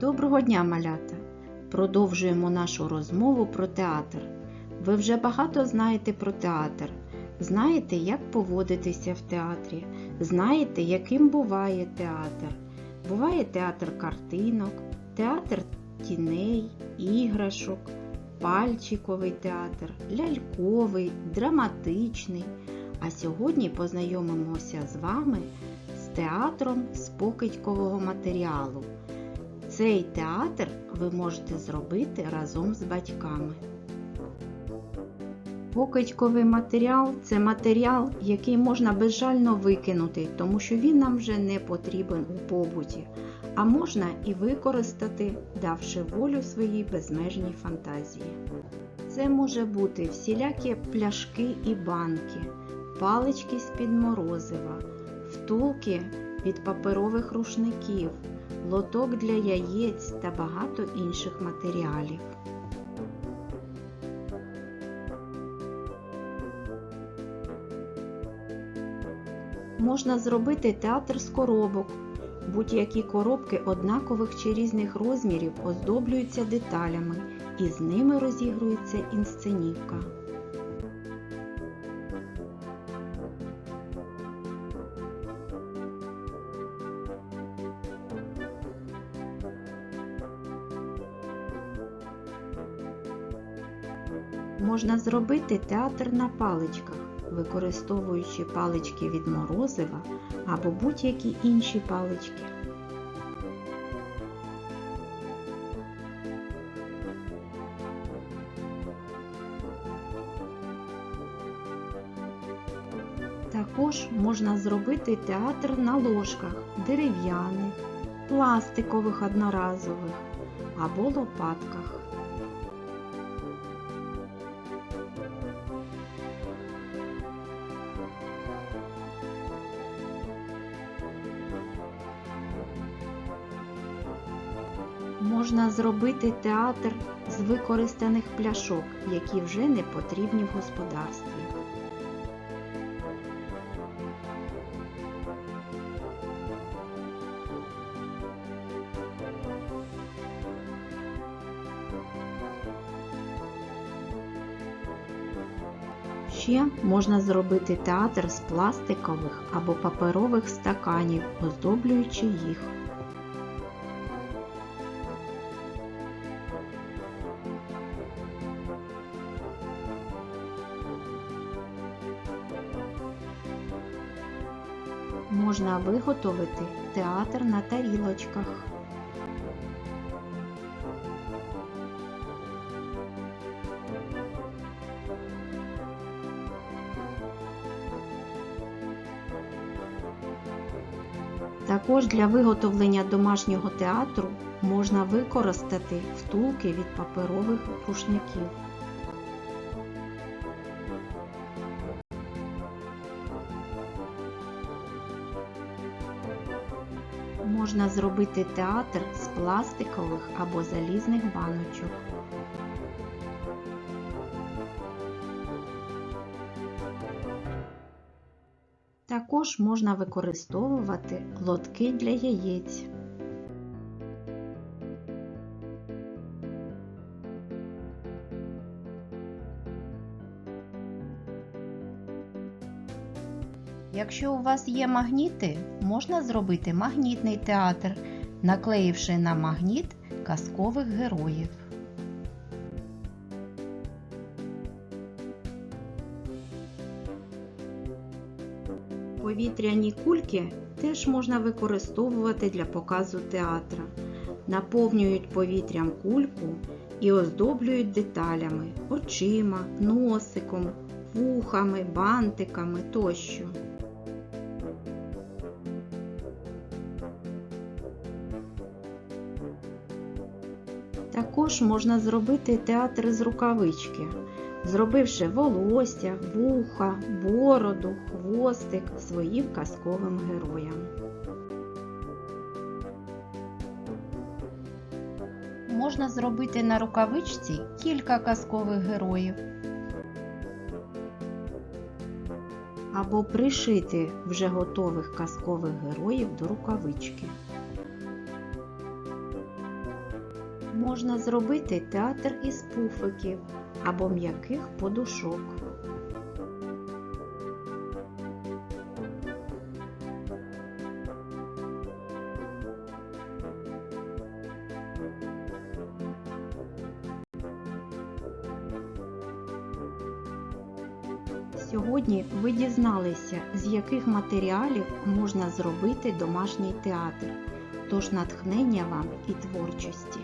Доброго дня, малята! Продовжуємо нашу розмову про театр. Ви вже багато знаєте про театр. Знаєте, як поводитися в театрі, знаєте, яким буває театр. Буває театр картинок, театр тіней, іграшок, пальчиковий театр, ляльковий, драматичний. А сьогодні познайомимося з вами з театром з покидькового матеріалу. Цей театр ви можете зробити разом з батьками. Покидьковий матеріал це матеріал, який можна безжально викинути, тому що він нам вже не потрібен у побуті, а можна і використати, давши волю своїй безмежній фантазії. Це може бути всілякі пляшки і банки, палички з-під морозива, втулки від паперових рушників, лоток для яєць та багато інших матеріалів. Можна зробити театр з коробок. Будь-які коробки однакових чи різних розмірів оздоблюються деталями і з ними розігрується інсценівка. Можна зробити театр на паличках, використовуючи палички від морозива або будь-які інші палички. Також можна зробити театр на ложках дерев'яних, пластикових одноразових або лопатках. Можна зробити театр з використаних пляшок, які вже не потрібні в господарстві. Ще можна зробити театр з пластикових або паперових стаканів, оздоблюючи їх. Можна виготовити театр на тарілочках. Також для виготовлення домашнього театру можна використати втулки від паперових рушників. Можна зробити театр з пластикових або залізних баночок. Також можна використовувати лотки для яєць. Якщо у вас є магніти, можна зробити магнітний театр, наклеївши на магніт казкових героїв. Повітряні кульки теж можна використовувати для показу театра. Наповнюють повітрям кульку і оздоблюють деталями, очима, носиком, вухами, бантиками тощо. Також можна зробити театр з рукавички, зробивши волосся, вуха, бороду, хвостик своїм казковим героям. Можна зробити на рукавичці кілька казкових героїв. Або пришити вже готових казкових героїв до рукавички. Можна зробити театр із пуфиків або м'яких подушок. Сьогодні ви дізналися, з яких матеріалів можна зробити домашній театр. Тож натхнення вам і творчості!